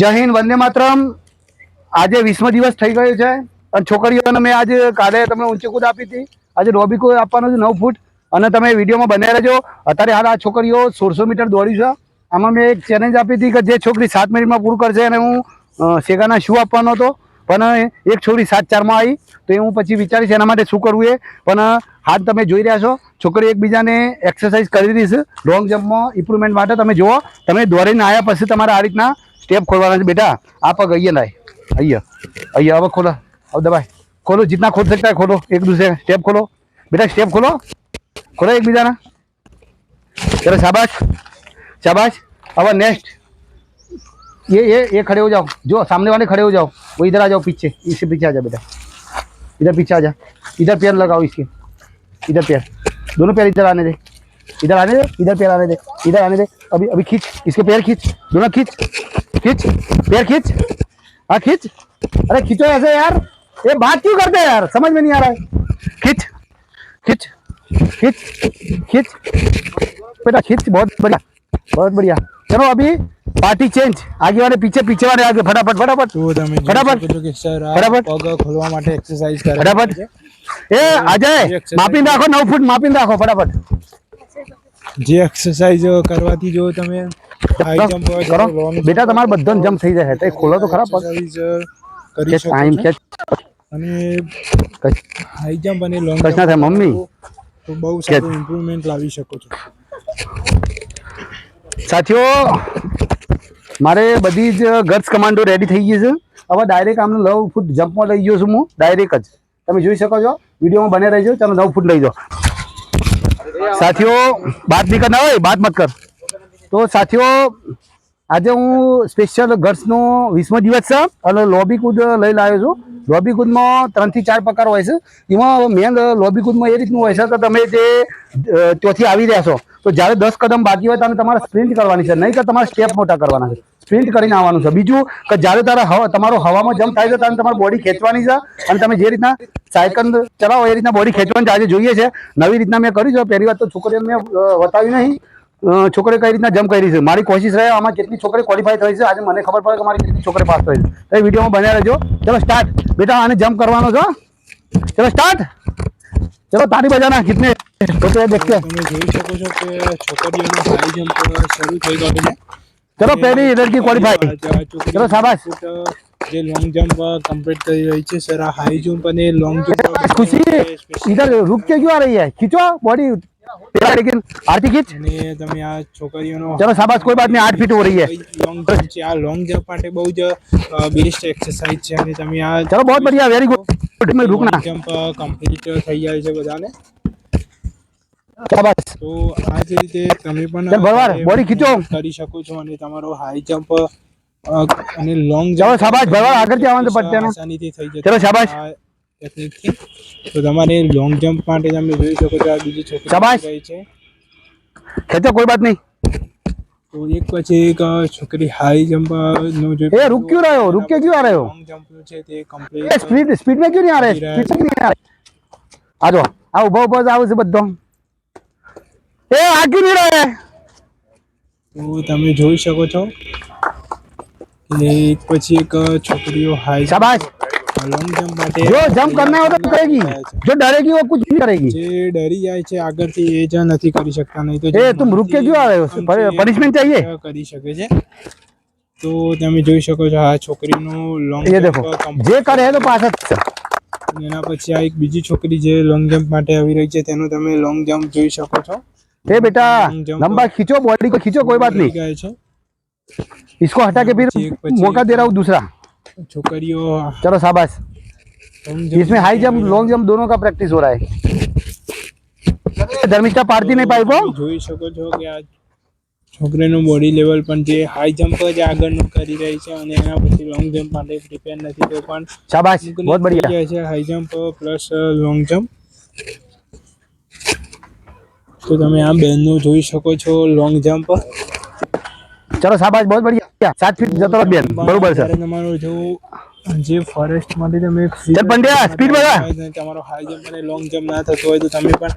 જય હિન્દ, વંદે માતરમ. આજે વિશ્વ દિવસ થઈ ગયો છે અને છોકરીઓને મેં આજે કાલે તમને ઊંચી કૂદ આપી હતી. આજે રોબિકો આપવાનો છે નવ ફૂટ અને તમે વિડીયોમાં બન્યા રહેજો. અત્યારે હાલ આ છોકરીઓ સોળસો મીટર દોડી છે. આમાં મેં એક ચેલેન્જ આપી હતી કે જે છોકરી સાત મિનિટમાં પૂરું કરશે અને હું શેગાના શૂ આપવાનો હતો. પણ એક છોકરી સાત ચારમાં આવી, તો એ હું પછી વિચારીશ એના માટે શું કરવું એ. પણ હાલ તમે જોઈ રહ્યા છો છોકરી એકબીજાને એક્સરસાઇઝ કરી છે. લોંગ જમ્પમાં ઇમ્પ્રુવમેન્ટ માટે તમે જુઓ, તમે દોડીને આવ્યા પછી તમારે આ રીતના સ્ટેપ ખોલવાના છે બેટા આ પગ અહીંયા લાય અહીંયા અહીંયા હવે ખોલો હવે દબાય ખોલો जितना खोल सकता है खोलो एक दूसरे स्टेप खोलो बेटा स्टेप खोलो खोलो एक बीजाना चलो शाबाश शाबाश अब नेक्स्ट ये ये ये खड़े हो जाओ जो सामने वाले खड़े हो जाओ वो इधर आ जाओ पीछे इससे पीछे आ जाओ बेटा इधर पीछे आ जा इधर पैर लगाओ इसके इधर पैर दोनों पैर इधर आने दे इधर आने दे इधर पैर आने दे इधर आने दे अभी अभी खींच इसके पैर खींच दोनों खींच खींच पैर खींच हाँ खींच अरे खींचो ऐसे यार ये बात क्यों करते हैं यार समझ में नहीं आ रहा है खींच खींच खींच खींच बेटा खींच बहुत बढ़िया बहुत बढ़िया चलो अभी पार्टी चेंज आगे वाले पीछे पीछे वाले आगे फटाफट फटाफट તો તમે જોઈ ફટાફટ. શકો છો કે સર આ ફટાફટ. પગ ખોલવા માટે એક્સરસાઇઝ કરે ફટાફટ છે. એ અજય માપીને રાખો નવ ફૂટ માપીને રાખો ફટાફટ જે એક્સરસાઇઝ કરવાથી જો તમે હાઈ જમ્પ કરો બેટા તમારે બધો જમ્પ થઈ જશે તો ખોલો તો ખરા કરી શકો ટાઈમ છો. અને હાઈ જમ્પ અને લોંગ જમ્પ થાય, મમ્મી. તો બહુ સારું ઇમ્પ્રુવમેન્ટ લાવી શકો છો. સાથીઓ મારે બધી જ ગર્લ્સ કમાન્ડો રેડી થઈ ગઈ છે. હવે ડાયરેક્ટ આમને નવ ફૂટ જમ્પમાં લઈ ગયો છું હું ડાયરેક્ટ જ. તમે જોઈ શકો છો વિડીયોમાં બને રહેજો ચાલો નવ ફૂટ લઈ જાઓ. સાથીઓ, બાત નહીં કરના હોય, બાત મત કર. તો સાથીઓ, આજે હું સ્પેશિયલ ગર્લ્સનો વીસમો દિવસ છે. અને લોબી કૂદ લઈ લાવ્યો છું. લોબી કૂદમાં ત્રણથી ચાર પ્રકાર હોય છે. એમાં મેન લોબી કૂદમાં એ રીતનું હોય છે કે તમે જે ત્યાંથી આવી રહ્યા છો. તો જ્યારે દસ કદમ બાકી હોય તમે તમારે સ્પ્રિન્ટ કરવાની છે. નહીં કે તમારે સ્ટેપ મોટા કરવાના છે. સ્પ્રિન્ટ કરીને આવવાનું છે. બીજું કે જ્યારે તારે હવા તમારો હવામાં જમ્પ થાય છે ત્યારે તમારી બોડી ખેંચવાની છે અને તમે જે રીતના સાયકલ ચલાવો, એ રીતના બોડી ખેંચવાની આજે જોઈએ છે. નવી રીતના મેં કર્યું છે. પહેલી વાત તો છોકરીઓને મેં બતાવ્યું નહીં. છોકરી કઈ રીતના જમ્પ કરી છે? મારી કોશિશ રહે આમાં કેટલી છોકરી ક્વોલિફાય થઈ છે. આજે મને ખબર પડે કે મારી કેટલી છોકરી પાસ થઈ છે. એ વિડીયોમાં બન્યા રહેજો. ચલો સ્ટાર્ટ બેટા, આને જમ્પ કરવાનો છો ચલો સ્ટાર્ટ ચલો તારી બજાના કિતને તો તમે જોઈ શકો છો કે છોકરીઓનો હાઈ જમ્પ શરૂ થઈ ગયો છે. ચલો પેલી લડકી ક્વોલિફાઈ ચલો શાબાશ જે લોંગ જમ્પ કમ્પ્લીટ કરી રહી છે સર આ હાઈ જમ્પ અને લોંગ જમ્પ ખુશી. ઇધર રૂક કે ક્યું આ રહી હે? ખીચો બોડી પેલા લેકિન આરતી ખીચ. અને તમે આ છોકરીઓનો ચલો શાબાશ કોઈ વાત નહીં 8 ફીટ હો રહી હે. લોંગ જમ્પ છે આ લોંગ જમ્પ માટે બહુ જ બેસ્ટ એક્સરસાઇઝ છે અને તમે આ ચલો બહુત બઢિયા વેરી ગુડ મેં રૂકના. જમ્પ કમ્પ્લીટ થઈ જાય છે બધાને. તો આ જે રીતે તમે પણ બોડી ખીચો. કરી શકો છો અને તમારો હાઈ જમ્પ અને લોંગ જમ્પ શાબાશ ભરવાડ આગળથી આવવાનું પડશે આસાનીથી થઈ જશે. ચલો શાબાશ. ટેકનિકથી તો તમારે લોંગ જમ્પ માટે તમે જોઈ શકો છો આ બીજી છોકરી શાબાશ. છે. કોઈ વાત નહીં. તો એક પછી એક છોકરી હાઈ જમ્પ નો જો એ રૂક્યો રહ્યો? રૂક્યો ક્યું આ રહ્યો? લોંગ જમ્પ છે તે કમ્પ્લીટ સ્પીડ સ્પીડ મે ક્યું નહીં આ રહે સ્પીડ નહીં આ રહે આજો આ ઊભો ઊભો આવું છે બધો. એ આખી નહીં રહે તો તમે જોઈ શકો છો. કે એક પછી એક છોકરીઓ હાઈ શાબાશ. લોંગ જમ્પ માટે જો જમ્પ કરના હો તો કરેગી. જો ડરેગી વો કુછ નહીં કરેગી. જે ડરી જાય છે આગળથી એ જ નથી કરી શકતા નહીં તો એ તું રૂક કે ક્યું આવ્યો છે પનિશમેન્ટ ચાહીએ? કરી શકે છે. તો તમે જોઈ શકો છો આ છોકરીનો લોંગ એ દેખો જે કરે તો પાછળ એના પછી આ એક બીજી છોકરી જે લોંગ જમ્પ માટે આવી રહી છે તેનો તમે લોંગ જમ્પ જોઈ શકો છો. ए बेटा लंबा खींचो बॉडी को खींचो कोई बात ડરી नहीं જાય છે इसको हटा के फिर પછી એક પછી मौका दे रहा हूँ दूसरा છોકરીઓ चलो शाबाश long jump इसमें हाई जंप लॉन्ग जंप दोनों का प्रैक्टिस हो रहा है धर्मिष्ठा पारती नहीं पाई को તમે જોઈ શકો છો કે આ છોકરીનું બોડી લેવલ પણ જે હાઈ જમ્પ જ આગળનું કરી રહી છે અને એના પછી લોંગ જમ્પ માટે પ્રિપેર નથી તો પણ शाबाश અમુકને बहुत થઈ बढ़िया જાય છે high jump plus long jump તો તમે આ બેનનું જોઈ શકો છો લોંગ જમ્પ ચલો શાબાશ બહુ બઢિયા. સાત ફીટ જતો રહો બેન બરોબર છે. તમારો જો જે ફોરેસ્ટમાંથી તમે ચલ પંડ્યા સ્પીડ બધા તમારો હાઈ જમ્પ અને લોંગ જમ્પ ના થતો હોય તો તમે પણ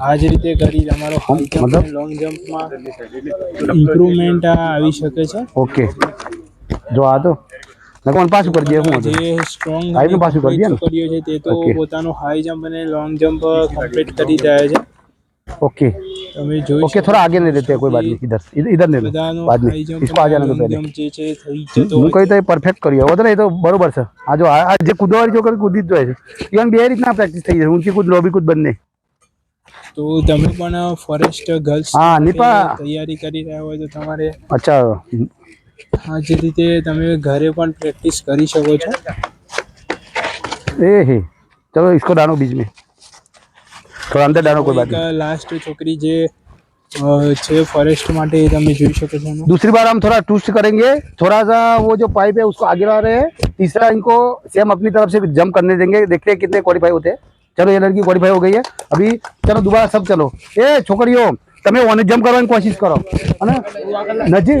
આ જ રીતે કરી તમારો હાઈ જમ્પ લોંગ જમ્પમાં ઇમ્પ્રુવમેન્ટ આવી શકે છે. ઓકે. જો આ તો. કોણ પાછું કરી દે હું જે સ્ટ્રોંગ હાઈ પાછું કરી દે કર્યો છે તે તો પોતાનો હાઈ જમ્પ અને લોંગ જમ્પ કમ્પ્લીટ કરી જાય છે. ओके તમે જોઈ ओके थोड़ा आगे नहीं रहते हैं कोई बात नहीं इधर इधर इधर नहीं लो બધાનું बाद में હાઈ જમ્પ इसको आ जाने दो पहले જમ્પ જે છે થઈ જતો હું હોય કહ્યું તો એ પરફેક્ટ કર્યો હતો ને એ તો બરોબર છે આ જો આ આ જે કૂદવાવાળી છોકરી કૂદી જ જાય છે ઇવન બે રીતના પ્રેક્ટિસ થઈ જાય ઊંચી કૂદ લોબી કૂદ બંને તો તમે પણ ફોરેસ્ટ ગર્લ્સ હા, નિપા. તૈયારી કરી રહ્યા હોય તો તમારે अच्छा આ જે રીતે તમે ઘરે પણ પ્રેક્ટિસ કરી શકો છો ए हे चलो इसको डालो बीच में અંદર ડાનો કોઈ બાકી લાસ્ટ છોકરી જે छह फॉरेस्ट माटे તમે જોઈ શકો છો दूसरी बार हम थोड़ा ट्विस्ट करेंगे थोड़ा सा वो जो पाइप है उसको आगे ला रहे हैं तीसरा इनको से हम अपनी तरफ से जंप करने देंगे देखते हैं कितने क्वालिफाई होते हैं चलो ये लड़की क्वालिफाई हो गई है अभी चलो दोबारा सब चलो ए छोकरियो તમે ઓને જમ્પ કરવાની કોશિશ કરો અને નજીક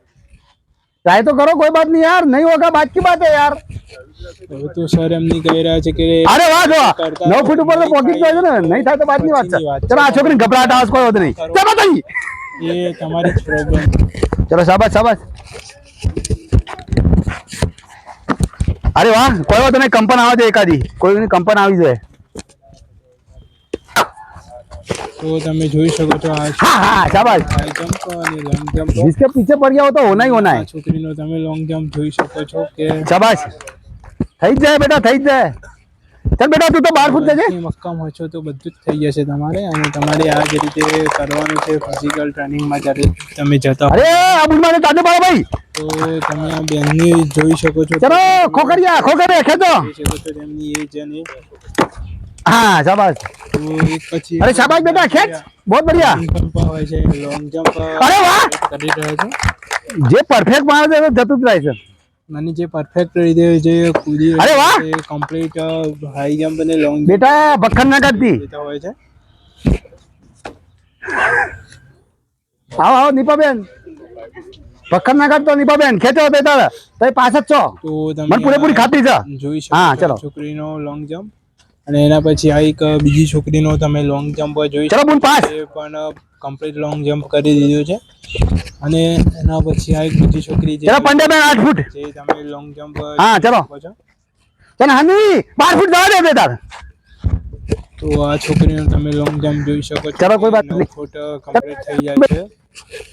ટ્રાય તો કરો કોઈ બાત નહીં યાર. નહીં હોગા બાત? કી બાત હે યાર? હવે તો સર એમની કહી રહ્યા છે કે અરે વાહ જો. નવ ફૂટ ઉપર તો પોકેટ જાય છે ને. નહીં થાય તો બાદની વાત છે. ચલો આ છોકરીને ગભરાટ આવશે કોઈ વાંધો નહીં. ચલો તઈ એ તમારી જ પ્રોબ્લેમ ચલો શાબાશ શાબાશ. અરે વાહ કોઈ વાંધો નહીં. કંપન આવે છે એકાદી. કોઈ કંપન આવી જાય તો તમે જોઈ શકો છો આ हाँ हाँ शाबाश હાઈ જમ્પ અને લોંગ જમ્પ जिसके पीछे पड़ गया हो तो होना ही होना આ है છોકરીનો તમે લોંગ જમ્પ જોઈ શકો છો કે શાબાશ થઈ જ જાય બેટા થઈ જ જાય ચાલ બેટા તું તો બાર ફૂટ જજે બધી મક્કમ હોય છો તો બધું જ થઈ જશે તમારે અને તમારે આ જ રીતે કરવાનું છે ફિઝિકલ ટ્રેનિંગમાં જ્યારે તમે જતા હો અરે આ બુડમાં તાને પાડો ભાઈ તો તમે આ બેનને જોઈ શકો છો ચલો ખોખરિયા ખોખરિયા ખેંચો જોઈ શકો છો તેમની એજ અને हाँ शाबाश તો એક પછી अरे शाबाश बेटा खेच बहुत बढ़िया જમ્પ હોય છે લોંગ જમ્પ અરે વાહ! કરી રહ્યા છે જે પરફેક્ટ મારે છે એ જતું જ રહે છે અને જે પરફેક્ટ રીતે જે કૂદી અરે વાહ! કમ્પ્લીટ હાઈ જમ્પ અને લોંગ જમ્પ બેટા ભખન ના કરતી લેતા હોય છે આવો આવો નીપાબેન ભખન ના કરતો નીપાબેન ખેંચો તે તારે તો પાસ જ છો તો તમે મને પૂરેપૂરી ખાતરી છે જોઈ શકો હા, છો ચલો. છોકરીનો લોંગ જમ્પ અને એના પછી આ એક બીજી છોકરીનો તમે લોંગ જમ્પ જોઈ બુન એ પણ કમ્પ્લીટ લોંગ જમ્પ કરી દીધું છે. અને એના પછી આ એક બીજી છોકરી છે ચલો પંડ્યાબેન આઠ ફૂટ. જે તમે લોંગ જમ્પ હા, ચલો. ચલો હની બાર ફૂટ જવા દે બે તાર. તો આ છોકરીનો તમે લોંગ જમ્પ જોઈ શકો છો ચલો, કોઈ વાત નહીં. ફૂટ કમ્પ્લીટ થઈ જાય છે.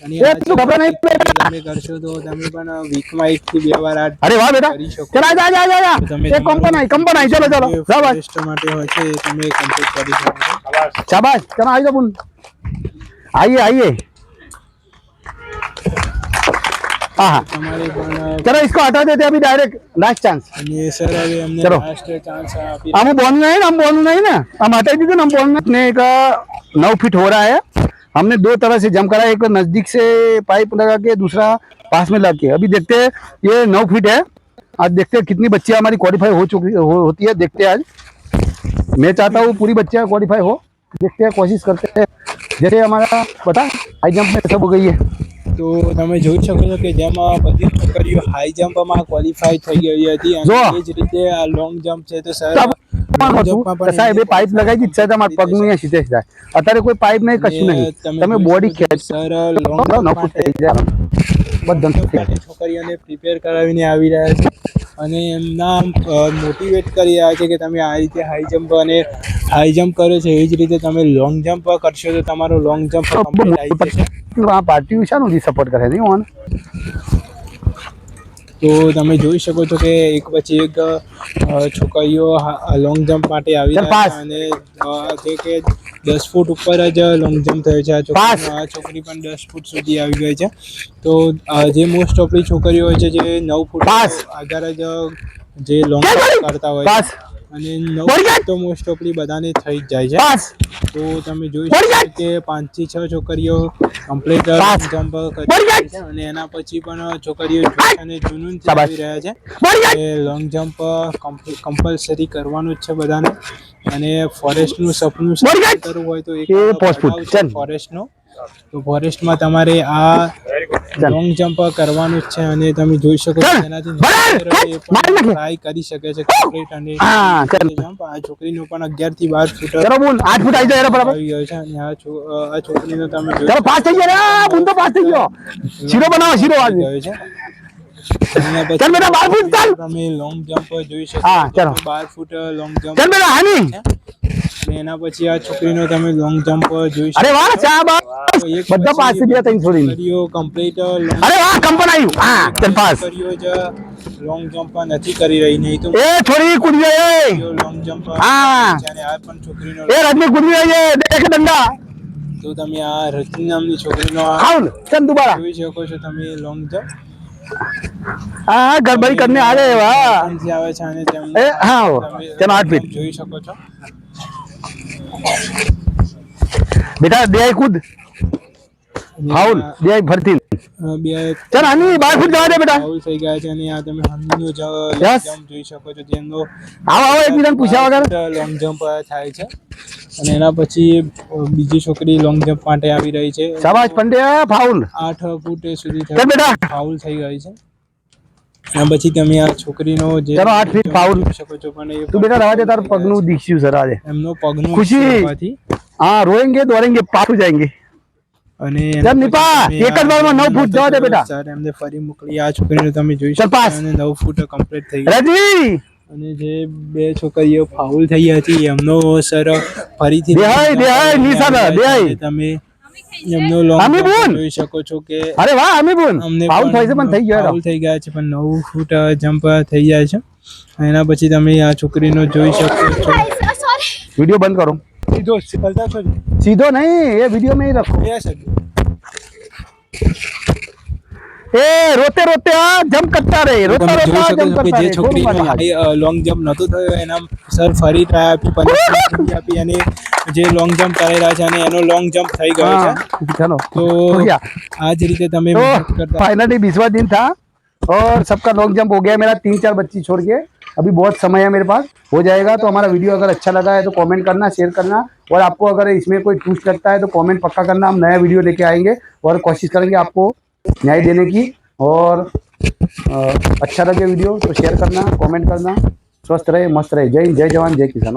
અને એ આ તું ગભરા નહીં જે તમે કરશો તો તમે પણ વીકમાં એક થી બે વાર આ અરે વાહ બેટા કરી શકો ચલો જા જા જા જા તો તમે એ કંપન આવી કંપન આવી ચલો ચલો જે શાબાશ forest માટે હોય છે એ તમે કમ્પ્લીટ કરી શકો છો शाबाश चलो आई जाओ बुन आइए आइए हाँ हाँ તમારે પણ चलो इसको हटा देते हैं अभी डायरेक्ट लास्ट चांस અને સર હવે અમને ચલો. લાસ્ટ ચાન્સ આપી हम बोलना है ना हम बोलना है ना हम हटा दीजिए ना हम बोलना अपने का नौ फीट हो रहा है हमने दो तरह से जम करा है, एक नजदीक से पाइप लगा के दूसरा पास में लगा के अभी देखते हैं ये नौ फीट है आज देखते हैं कितनी बच्चियां हमारी क्वालिफाई हो चुकी हो, होती है देखते हैं आज मैं चाहता हूँ पूरी बच्चियां क्वालिफाई हो देखते हैं कोशिश करते हैं जैसे हमारा पता हाई जंप में सब हो गई है તો તમે જોઈ શકો છો કે જેમાં બધી છોકરીઓ હાઈ જમ્પમાં ક્વોલિફાઈ થઈ ગઈ હતી જો. અને એ જ રીતે આ લોંગ જમ્પ છે તો સર પણ હતું. સાહેબ એ પાઇપ લગાવી દીધી છે તમારા પગનું અહીંયા સીધે જ અત્યારે કોઈ પાઇપ નહીં કશું નહીં. તમે બોડી ખેંચ. બધા છોકરીઓને પ્રિપેર કરાવીને આવી રહ્યા છે. અને એમના મોટિવેટ કરી રહ્યા છે કે તમે આ રીતે હાઈ જમ્પ અને હાઈ જમ્પ કરો છો. એ જ રીતે તમે લોંગ જમ્પ કરશો તો તમારો લોંગ જમ્પ કમ્પ્લીટ આવી જશે. આ પાર્ટી શાનું સપોર્ટ કરે નહીં ઓન તો તમે જોઈ શકો છો કે એક પછી એક છોકરીઓ લોંગ જમ્પ માટે આવી અને જે કે દસ ફૂટ ઉપર જ લોંગ જમ્પ થયો છે. આ. છોકરી આ છોકરી પણ દસ ફૂટ સુધી આવી ગઈ છે. તો જે મોસ્ટ ઓફલી છોકરીઓ હોય છે જે નવ ફૂટ. આગળ જ જે લોંગ જમ્પ કરતા હોય છે. અને નવ તો મોસ્ટ ઓફલી બધાને થઈ જ જાય છે. તો તમે જોઈ શકો કે પાંચથી છ છોકરીઓ કમ્પ્લીટ. જમ્પ કરી છે અને એના પછી પણ છોકરીઓ અને જુનૂન ચાલી આવી રહ્યા છે. એ લોંગ જમ્પ કમ્પલસરી કરવાનું જ છે બધાને. અને ફોરેસ્ટનું સપનું! કરવું હોય તો એક છે તો ફોરેસ્ટમાં તમારે આ. લોંગ જમ્પ કરવાનું છે અને તમે જોઈ શકો છો એનાથી. ટ્રાય કરી શકે છે કમ્પ્લીટ અને જમ્પ આ છોકરીનું પણ અગિયારથી 12 ફૂટ ચલો બોલ આઠ ફૂટ આવી જાય બરાબર. આવી ગયો છે અને આ છોકરીનો તમે ચલો પાસ થઈ ગયો. રે બુંદો પાસ થઈ ગયો. શીરો બનાવો શીરો આજે. ચાલ બેટા, બાર ફૂટ ચાલ. તમે લોંગ જમ્પ જોઈ શકો હા, ચાલો. બાર ફૂટ લોંગ જમ્પ ચાલ બેટા હાની. અને એના પછી આ છોકરીનો તમે લોંગ જમ્પ જોઈ શકો અરે વાહ ચા. બધા પાસ ગયા તઈ છોડીને. છોકરીઓ કમ્પ્લીટ અરે વાહ કંપન આવ્યું હા ચાલ પાસ. કર્યો જ લોંગ જમ્પ નથી કરી રહી નહીં તો એ છોડી કુડિયો એ લોંગ જમ્પ હા. આ પણ છોકરીનો એ રજની કુડિયો એ દેખ દંડા. તો તમે આ રજની નામની છોકરીનો આવ ચલ દુબારા. જોઈ શકો છો તમે લોંગ જમ્પ હા ગરબડી કરીને આ રહે આવે છે અને તેમ એ હા જોઈ શકો છો. બેટા બે કૂદ હાઉલ દેય ભરતી ચાલ આની બાર થઈ ગયા છે અને આ તમે હનનો જમ્પ જોઈ શકો છો જેનો પૂછ્યા વગર. લોંગ જમ્પ થાય છે. અને એના પછી બીજી છોકરી લોંગ જમ્પ માટે આવી રહી છે. શાબાશ પંડ્યા ફાઉલ. 8 ફૂટ સુધી બેટા. ફાઉલ થઈ ગઈ છે. અને પછી તમે આ છોકરીનો જે ચલો 8 ફીટ પાવર શકો છો પણ એ તું બેટા રાજા તાર પગનું દીખ્યું સર આજે. એમનો પગનું ખુશી. હા રોએંગે દોરેંગે પાછું જાયેંગે. અને સર નિપા એક જ વારમાં 9 ફૂટ જવા દે બેટા. સર એમને ફરી મોકલી. આ છોકરીને તમે જોઈ શકો અને 9 ફૂટ કમ્પ્લીટ થઈ ગઈ. રજી! અને જે બે છોકરીઓ ફાઉલ થઈ હતી એમનો સર ફરીથી દેહાય દેહાય નિશાના દેહાય તમે એમનો લોંગ જોઈ શકો છો કે અરે વાહ અમીબુન! ફાઉલ થઈ છે પણ થઈ ગયા ફાઉલ થઈ ગયા છે પણ 9 ફૂટ જમ્પ થઈ જાય છે. એના પછી તમે આ છોકરીનો જોઈ શકો છો. વિડિયો બંધ કરો. સીધો સીધો નહીં એ વિડિયો મેં રાખો. યસ સર रोते रोते हाँ जंप करता रहे रोता તમે रोता જોઈ जंप શકો છો કે करता જે रहे છોકરીનો छोड़ूंगा नहीं आज। લોંગ જમ્પ નહોતો થયો એના સર ફરી ટ્રાય આપી પનિશમેન્ટ આપી અને જે લોંગ જમ્પ કરી રહ્યા છે અને એનો લોંગ જમ્પ થઈ ગયો છે हाँ चलो તો हो गया આ જ રીતે તમે तो મહેનત કરતા फाइनली बीसवा दिन था और सबका लॉन्ग जंप हो गया मेरा तीन चार बच्ची छोड़ के अभी बहुत समय है मेरे पास हो जाएगा तो हमारा वीडियो अगर अच्छा लगा है तो कमेंट करना शेयर करना और आपको अगर इसमें कोई ट्विस्ट लगता है तो कमेंट पक्का करना हम नया वीडियो लेके आएंगे और कोशिश करेंगे आपको न्याय देने की और अ, अच्छा लगे वीडियो तो शेयर करना कमेंट करना स्वस्थ रहे मस्त रहे जय हिंद जय जवान जय किसान